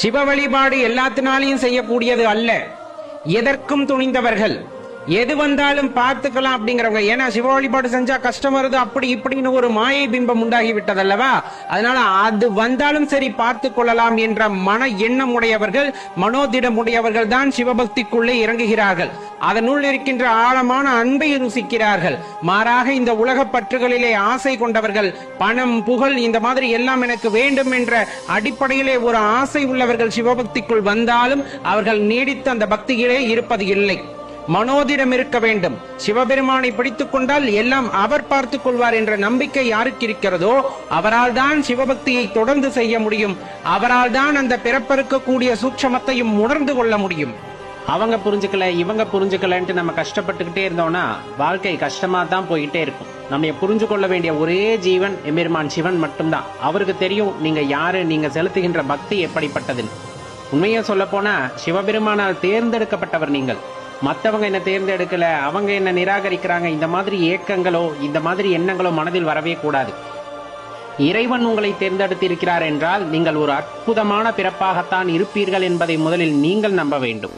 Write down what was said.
சிவ வழிபாடு எல்லாத்தினாலையும் செய்யக்கூடியது அல்ல. எதற்கும் துணிந்தவர்கள். எது வந்தாலும் பார்த்துக்கலாம் அப்படிங்கிறவங்க. ஏன்னா சிவ வழிபாடு செஞ்சா கஷ்டம் வருது. அப்படி இப்படின்னு ஒரு மாயை பிம்பம் உண்டாகி விட்டதல்லவா? அதனால அது வந்தாலும் சரி பார்த்து கொள்ளலாம் என்ற மன எண்ணம் உடையவர்கள் மனோதிடம் உடையவர்கள் தான் சிவபக்திக்குள்ளே இறங்குகிறார்கள். அதனுள் இருக்கின்ற ஆழமான அன்பை ருசிக்கிறார்கள். மாறாக இந்த உலக பற்றுகளிலே ஆசை கொண்டவர்கள் பணம் புகழ் இந்த மாதிரி எல்லாம் எனக்கு வேண்டும் என்ற அடிப்படையிலே ஒரு ஆசை உள்ளவர்கள் சிவபக்திக்குள் வந்தாலும் அவர்கள் நீடித்து அந்த பக்தியிலே இருப்பது இல்லை. மனோதிடம் இருக்க வேண்டும். சிவபெருமானை பிடித்துக் கொண்டால் எல்லாம் அவர் பார்த்துக் கொள்வார் என்ற நம்பிக்கை யாருக்கு இருக்கிறதோ அவரால் தான் சிவபக்தியை தொடர்ந்து செய்ய முடியும். அவரால் தான் அந்த பிறப்பறுக்கக்கூடிய சூட்சமத்தையும் உணர்ந்து கொள்ள முடியும். அவங்க புரிஞ்சுக்கல இவங்க புரிஞ்சுக்கலன்ட்டு நம்ம கஷ்டப்பட்டுக்கிட்டே இருந்தோம்னா வாழ்க்கை கஷ்டமா தான் போயிட்டே இருக்கும். நம்ம புரிஞ்சு கொள்ள வேண்டிய ஒரே ஜீவன் எம்பெருமான் சிவன் மட்டும்தான். அவருக்கு தெரியும் நீங்க யாரு நீங்க செலுத்துகின்ற பக்தி எப்படிப்பட்டதுன்னு. உண்மையை சொல்ல போனா சிவபெருமானால் தேர்ந்தெடுக்கப்பட்டவர் நீங்கள். மற்றவங்க என்ன தேர்ந்தெடுக்கல அவங்க என்ன நிராகரிக்கிறாங்க இந்த மாதிரி ஏக்கங்களோ இந்த மாதிரி எண்ணங்களோ மனதில் வரவே கூடாது. இறைவன் உங்களை தேர்ந்தெடுத்திருக்கிறார் என்றால் நீங்கள் ஒரு அற்புதமான பிறப்பாகத்தான் இருப்பீர்கள் என்பதை முதலில் நீங்கள் நம்ப வேண்டும்.